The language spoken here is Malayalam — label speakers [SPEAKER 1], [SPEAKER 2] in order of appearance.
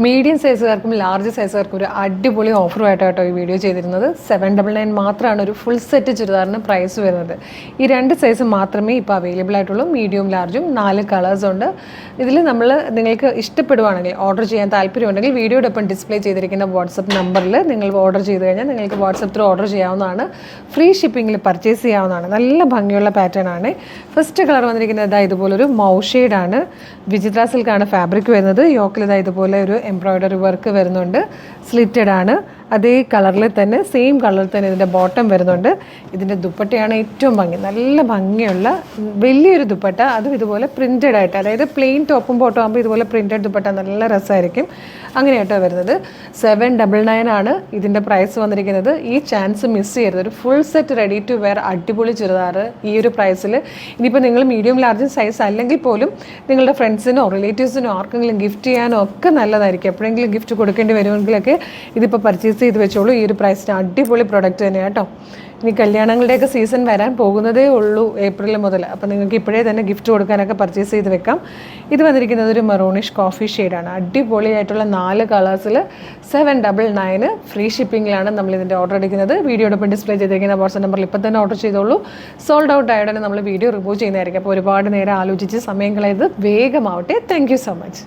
[SPEAKER 1] മീഡിയം സൈസുകാർക്കും ലാർജ് സൈസുകാർക്കും ഒരു അടിപൊളി ഓഫറുമായിട്ട് കേട്ടോ ഈ വീഡിയോ ചെയ്തിരുന്നത്. സെവൻ ഡബിൾ നയൻ മാത്രമാണ് ഒരു ഫുൾ സെറ്റ് ചുരിദാറിന് പ്രൈസ് വരുന്നത്. ഈ രണ്ട് സൈസ് മാത്രമേ ഇപ്പോൾ അവൈലബിൾ ആയിട്ടുള്ളൂ. മീഡിയം ലാർജും നാല് കളേഴ്സ് ഉണ്ട്. ഇതിൽ നമ്മൾ നിങ്ങൾക്ക് ഇഷ്ടപ്പെടുവാണെങ്കിൽ ഓർഡർ ചെയ്യാൻ താല്പര്യമുണ്ടെങ്കിൽ വീഡിയോടൊപ്പം ഡിസ്പ്ലേ ചെയ്തിരിക്കുന്ന വാട്സപ്പ് നമ്പറിൽ നിങ്ങൾ ഓർഡർ ചെയ്ത് കഴിഞ്ഞാൽ നിങ്ങൾക്ക് വാട്സപ്പ് ത്രൂ ഓർഡർ ചെയ്യാവുന്നതാണ്. ഫ്രീ ഷിപ്പിങ്ങിൽ പർച്ചേസ് ചെയ്യാവുന്നതാണ്. നല്ല ഭംഗിയുള്ള പാറ്റേൺ ആണ്. ഫസ്റ്റ് കളർ വന്നിരിക്കുന്നത് ഇതാ ഇതുപോലൊരു മൗ ആണ്. വിചിത്ര സിൽക്കാണ് ഫാബ്രിക് വരുന്നത്. യോക്കിൽ ഇതാ ഇതുപോലെ ഒരു എംബ്രോയ്ഡറി വർക്ക് വരുന്നുണ്ട്. സ്ലിറ്റഡ് ആണ്. അതേ കളറിൽ തന്നെ സെയിം കളറിൽ തന്നെ ഇതിന്റെ ബോട്ടം വരുന്നുണ്ട്. ഇതിന്റെ ദുപ്പട്ടയാണ് ഏറ്റവും ഭംഗി. നല്ല ഭംഗിയുള്ള വലിയൊരു ദുപ്പട്ട. അതും ഇതുപോലെ പ്രിന്റഡ് ആയിട്ട്. അതായത് പ്ലെയിൻ ടോപ്പും ബോട്ടും ആകുമ്പോൾ ഇതുപോലെ പ്രിന്റഡ് ദുപ്പട്ട നല്ല രസമായിരിക്കും. അങ്ങനെ അങ്ങനെയായിട്ടോ വരുന്നത്. സെവൻ ഡബിൾ നയൻ ആണ് ഇതിന്റെ പ്രൈസ് വന്നിരിക്കുന്നത്. ഈ ചാൻസ് മിസ് ചെയ്യരുത്. ഒരു full set ready to wear അടിപൊളി ചുരിദാർ ഈ ഒരു പ്രൈസിൽ ഇനിയിപ്പോൾ നിങ്ങൾ മീഡിയം ലാർജ് സൈസ് അല്ലെങ്കിൽ പോലും നിങ്ങളുടെ ഫ്രണ്ട്സിനോ റിലേറ്റീവ്സിനോ ആർക്കെങ്കിലും ഗിഫ്റ്റ് ചെയ്യാനോ ഒക്കെ നല്ലതായിരിക്കും. എപ്പോഴെങ്കിലും ഗിഫ്റ്റ് കൊടുക്കേണ്ടി വരുമെങ്കിലൊക്കെ ഇതിപ്പോൾ പർച്ചേസ് ചെയ്ത് വെച്ചോളൂ. ഈ ഒരു പ്രൈസിന് അടിപൊളി പ്രൊഡക്റ്റ് തന്നെയാണ് കേട്ടോ ഇനി കല്യാണങ്ങളുടെയൊക്കെ സീസൺ വരാൻ പോകുന്നതേ ഉള്ളൂ ഏപ്രിൽ മുതൽ. അപ്പോൾ നിങ്ങൾക്ക് ഇപ്പോഴേ തന്നെ ഗിഫ്റ്റ് കൊടുക്കാനൊക്കെ പർച്ചേസ് ചെയ്ത് വെക്കാം. ഇത് വന്നിരിക്കുന്നത് ഒരു മെറൂണിഷ് കോഫി ഷെയ്ഡാണ് അടിപൊളിയായിട്ടുള്ള നാല് കളേഴ്സിൽ സെവൻ ഡബിൾ നയന് ഫ്രീ ഷിപ്പിങ്ങിലാണ് നമ്മൾ ഇതിന്റെ ഓർഡർ എടുക്കുന്നത്. വീഡിയോടൊപ്പം ഡിസ്പ്ലേ ചെയ്തിരിക്കുന്ന വാട്സ്ആപ്പ് നമ്പറിൽ ഇപ്പം തന്നെ ഓർഡർ ചെയ്തോളൂ. സോൾഡ് ഔട്ട് ആയതുകൊണ്ട് നമ്മൾ വീഡിയോ റിമൂവ് ചെയ്യുന്നതായിരിക്കും. അപ്പോൾ ഒരുപാട് നേരം ആലോചിച്ച് സമയം കളയത് വേഗമാവട്ടെ. Thank so much